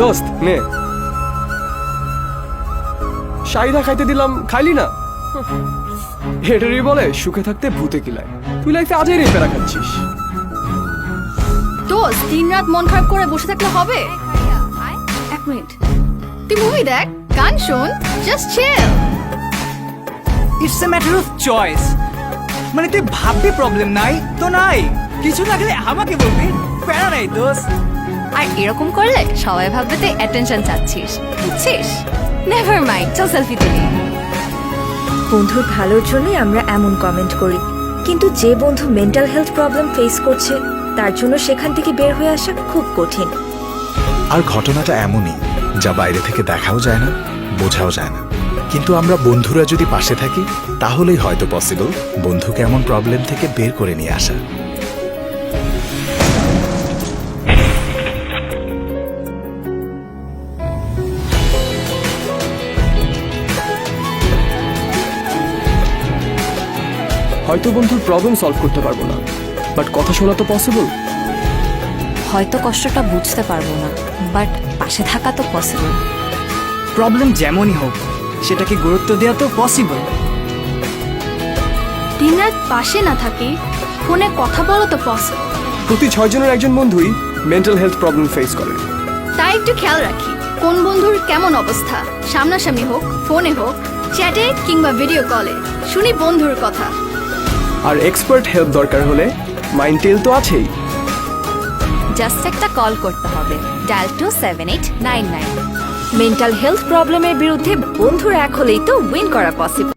দোস্ত নে। শাহিদা খাইতে দিলাম খাইলি না? হেটারই বলে সুখে থাকতে ভূতে কিলায়। তুই লাইফে আজই রে পেরা খাচ্ছিস। দোস্ত দিন রাত মন খারাপ করে বসে থাকলে হবে? এক মিনিট। তুই মুভি দেখ গান শোন just chill it's a matter of choice মানে তুই ভাববি প্রবলেম নাই তো নাই। কিছু লাগলে আমাকে বলবি প্যারা নাই দোস্ত। আর এরকম করলে সবাই ভাববে তুই অ্যাটেনশন চাচ্ছিস। বুঝছিস? নেভার মাইন্ড চল সেলফি তুলি বন্ধুর ভালোর জন্যই আমরা এমন কমেন্ট করি। কিন্তু যে বন্ধু মেন্টাল হেলথ প্রবলেম ফেস করছে তার জন্য সেখান থেকে বের হয়ে আসা খুব কঠিন। আর ঘটনাটা এমনই যা বাইরে থেকে দেখাও যায় না বোঝাও যায় না। কিন্তু আমরা বন্ধুরা যদি পাশে থাকি তাহলেই হয়তো পসিবল বন্ধুকে এমন প্রবলেম থেকে বের করে নিয়ে আসা। হয়তো বন্ধুর প্রবলেম সলভ করতে পারব না। বাট কথা শোনা তো পসিবল হয়তো কষ্টটা বুঝতে পারব না বাট পাশে থাকা তো পসিবল প্রবলেম যেমনই হোক সেটাকে গুরুত্ব দেওয়া তো পসিবল দিন রাত পাশে না থাকি ফোনে কথা বলা তো পসিবল প্রতি ছয় জনের একজন বন্ধুই মেন্টাল হেলথ প্রবলেম ফেস করে। তাই একটু খেয়াল রাখি কোন বন্ধুর কেমন অবস্থা সামনাসামনি হোক ফোনে হোক চ্যাটে কিংবা ভিডিও কলে শুনি বন্ধুর কথা। আর এক্সপার্ট হেল্প দরকার হলে মাইন্ডটেল তো আছেই। জাস্ট একটা কল করতে হবে। Dial two seven eight nine nine mental health প্রবলেমের বিরুদ্ধে বন্ধুরা এক হলেই তো উইন করা পসিবল